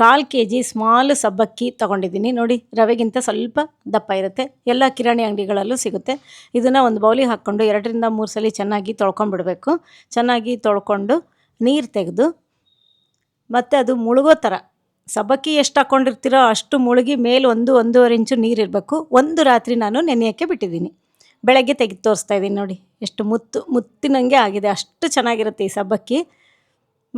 ಕಾಲು K G small ಸಬ್ಬಕ್ಕಿ ತೊಗೊಂಡಿದ್ದೀನಿ. ನೋಡಿ, ರವೆಗಿಂತ ಸ್ವಲ್ಪ ದಪ್ಪ ಇರುತ್ತೆ. ಎಲ್ಲ ಕಿರಾಣಿ ಅಂಗಡಿಗಳಲ್ಲೂ ಸಿಗುತ್ತೆ. ಇದನ್ನು ಒಂದು ಬೌಲಿಗೆ ಹಾಕ್ಕೊಂಡು ಎರಡರಿಂದ ಮೂರು ಸಲ ಚೆನ್ನಾಗಿ ತೊಳ್ಕೊಂಡ್ಬಿಡಬೇಕು. ಚೆನ್ನಾಗಿ ತೊಳ್ಕೊಂಡು ನೀರು ತೆಗೆದು, ಮತ್ತು ಅದು ಮುಳುಗೋ ಥರ ಸಬ್ಬಕ್ಕಿ ಎಷ್ಟು ಹಾಕ್ಕೊಂಡಿರ್ತೀರೋ ಅಷ್ಟು ಮುಳುಗಿ ಮೇಲೆ ಒಂದು, ಒಂದೂವರೆ ಇಂಚು ನೀರಿರಬೇಕು ಒಂದು ರಾತ್ರಿ ನಾನು ನೆನೆಯೋಕ್ಕೆ ಬಿಟ್ಟಿದ್ದೀನಿ. ಬೆಳಗ್ಗೆ ತೆಗೆದು ತೋರಿಸ್ತಾ ಇದ್ದೀನಿ ನೋಡಿ, ಎಷ್ಟು ಮುತ್ತು, ಮುತ್ತಿನಂಗೆ ಆಗಿದೆ. ಅಷ್ಟು ಚೆನ್ನಾಗಿರುತ್ತೆ ಈ ಸಬ್ಬಕ್ಕಿ.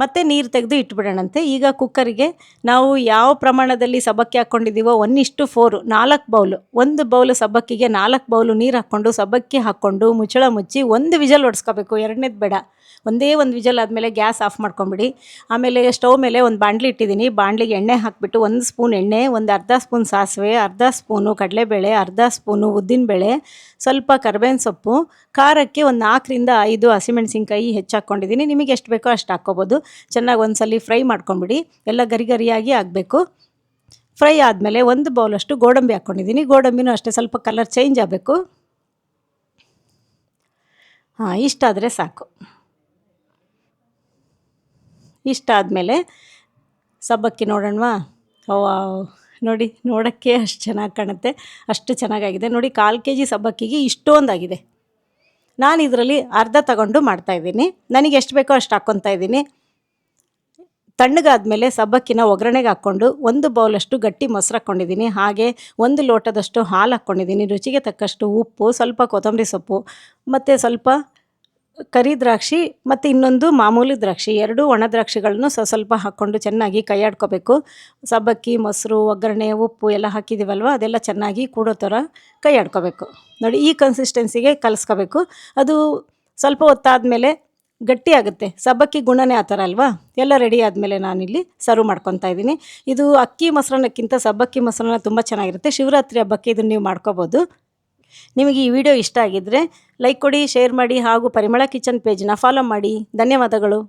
ಮತ್ತು ನೀರು ತೆಗೆದು ಇಟ್ಬಿಡೋಣಂತೆ. ಈಗ ಕುಕ್ಕರಿಗೆ ನಾವು ಯಾವ ಪ್ರಮಾಣದಲ್ಲಿ ಸಬ್ಬಕ್ಕಿ ಹಾಕ್ಕೊಂಡಿದ್ದೀವೋ ಒನ್ ಫೋರು, ನಾಲ್ಕು ಬೌಲು, ಒಂದು ಬೌಲು ಸಬ್ಬಕ್ಕಿಗೆ ನಾಲ್ಕು ಬೌಲು ನೀರು ಹಾಕ್ಕೊಂಡು ಸಬ್ಬಕ್ಕಿ ಹಾಕ್ಕೊಂಡು ಮುಚ್ಚಳ ಮುಚ್ಚಿ ಒಂದು ವಿಜಲ್ ಹೊಡ್ಸ್ಕೋಬೇಕು ಎರಡನೇದು ಬೇಡ. ಒಂದೇ ಒಂದು ವಿಜಲ್ ಆದಮೇಲೆ ಗ್ಯಾಸ್ ಆಫ್ ಮಾಡ್ಕೊಂಬಿಡಿ. ಆಮೇಲೆ ಸ್ಟವ್ ಮೇಲೆ ಒಂದು ಬಾಣಲಿ ಇಟ್ಟಿದ್ದೀನಿ. ಬಾಣಲಿಗೆ ಎಣ್ಣೆ ಹಾಕಿಬಿಟ್ಟು ಒಂದು ಸ್ಪೂನ್ ಎಣ್ಣೆ, ಒಂದು ಅರ್ಧ ಸ್ಪೂನ್ ಸಾಸಿವೆ, ಅರ್ಧ ಸ್ಪೂನು ಕಡಲೆಬೇಳೆ, ಅರ್ಧ ಸ್ಪೂನು ಉದ್ದಿನಬೇಳೆ, ಸ್ವಲ್ಪ ಕರ್ಬೇವಿನ ಸೊಪ್ಪು, ಖಾರಕ್ಕೆ ಒಂದು ನಾಲ್ಕರಿಂದ ಐದು ಹಸಿಮೆಣಸಿನ್ಕಾಯಿ ಹೆಚ್ಚು ಹಾಕ್ಕೊಂಡಿದ್ದೀನಿ. ನಿಮಗೆ ಎಷ್ಟು ಬೇಕೋ ಅಷ್ಟು ಹಾಕ್ಕೊಬೋದು. ಚೆನ್ನಾಗಿ ಒಂದ್ಸಲಿ ಫ್ರೈ ಮಾಡ್ಕೊಂಬಿಡಿ ಎಲ್ಲ ಗರಿ ಗರಿಯಾಗಿ ಆಗಬೇಕು. ಫ್ರೈ ಆದಮೇಲೆ ಒಂದು ಬೌಲಷ್ಟು ಗೋಡಂಬಿ ಹಾಕ್ಕೊಂಡಿದ್ದೀನಿ ಗೋಡಂಬಿನೂ ಅಷ್ಟೇ ಸ್ವಲ್ಪ ಕಲರ್ ಚೇಂಜ್ ಆಗಬೇಕು. ಹಾಂ ಇಷ್ಟಾದರೆ ಸಾಕು. ಇಷ್ಟಾದಮೇಲೆ ಸಬ್ಬಕ್ಕಿ ನೋಡೋಣವಾ? ಓ ನೋಡಿ, ನೋಡೋಕ್ಕೆ ಅಷ್ಟು ಚೆನ್ನಾಗಿ ಕಾಣುತ್ತೆ. ಅಷ್ಟು ಚೆನ್ನಾಗಾಗಿದೆ. ನೋಡಿ, ಕಾಲು ಕೆ ಜಿ ಸಬ್ಬಕ್ಕಿಗೆ ಇಷ್ಟೊಂದಾಗಿದೆ. ನಾನು ಇದರಲ್ಲಿ ಅರ್ಧ ತಗೊಂಡು ಮಾಡ್ತಾಯಿದ್ದೀನಿ ನನಗೆ ಎಷ್ಟು ಬೇಕೋ ಅಷ್ಟು ಹಾಕ್ಕೊತಾ ಇದ್ದೀನಿ. ತಣ್ಣಗಾದ್ಮೇಲೆ ಸಬ್ಬಕ್ಕಿನ ಒಗ್ಗರಣೆಗೆ ಹಾಕ್ಕೊಂಡು ಒಂದು ಬೌಲಷ್ಟು ಗಟ್ಟಿ ಮೊಸರು ಹಾಕ್ಕೊಂಡಿದ್ದೀನಿ. ಹಾಗೆ ಒಂದು ಲೋಟದಷ್ಟು ಹಾಲು ಹಾಕ್ಕೊಂಡಿದ್ದೀನಿ. ರುಚಿಗೆ ತಕ್ಕಷ್ಟು ಉಪ್ಪು, ಸ್ವಲ್ಪ ಕೊತ್ತಂಬರಿ ಸೊಪ್ಪು, ಮತ್ತು ಸ್ವಲ್ಪ ಕರಿ ದ್ರಾಕ್ಷಿ, ಮತ್ತು ಇನ್ನೊಂದು ಮಾಮೂಲಿ ದ್ರಾಕ್ಷಿ, ಎರಡು ಒಣ ದ್ರಾಕ್ಷಿಗಳನ್ನು ಸ್ವಲ್ಪ ಸ್ವಲ್ಪ ಹಾಕ್ಕೊಂಡು ಚೆನ್ನಾಗಿ ಕೈಯಾಡ್ಕೋಬೇಕು ಸಬ್ಬಕ್ಕಿ, ಮೊಸರು, ಒಗ್ಗರಣೆ, ಉಪ್ಪು ಎಲ್ಲ ಹಾಕಿದ್ದೀವಲ್ವ ಅದೆಲ್ಲ ಚೆನ್ನಾಗಿ ಕೂಡೋ ಥರ ಕೈಯಾಡ್ಕೋಬೇಕು ನೋಡಿ, ಈ ಕನ್ಸಿಸ್ಟೆನ್ಸಿಗೆ ಕಲಿಸ್ಕೋಬೇಕು. ಅದು ಸ್ವಲ್ಪ ಹೊತ್ತಾದಮೇಲೆ ಗಟ್ಟಿ ಆಗುತ್ತೆ ಸಬ್ಬಕ್ಕಿ ಗುಣನೇ ಆ ಥರ ಅಲ್ವಾ? ಎಲ್ಲ ರೆಡಿ ಆದಮೇಲೆ ನಾನಿಲ್ಲಿ ಸರ್ವ್ ಮಾಡ್ಕೊತಾ ಇದ್ದೀನಿ. ಇದು ಅಕ್ಕಿ ಮೊಸರನ್ನಕ್ಕಿಂತ ಸಬ್ಬಕ್ಕಿ ಮೊಸರನ್ನ ತುಂಬ ಚೆನ್ನಾಗಿರುತ್ತೆ. ಶಿವರಾತ್ರಿ ಹಬ್ಬಕ್ಕೆ ಇದನ್ನು ನೀವು ಮಾಡ್ಕೋಬೋದು. ನಿಮಗೆ ಈ ವಿಡಿಯೋ ಇಷ್ಟ ಆಗಿದ್ದರೆ ಲೈಕ್ ಕೊಡಿ ಶೇರ್ ಮಾಡಿ ಹಾಗೂ ಪರಿಮಳ ಕಿಚನ್ ಪೇಜ್ನ ಫಾಲೋ ಮಾಡಿ. ಧನ್ಯವಾದಗಳು.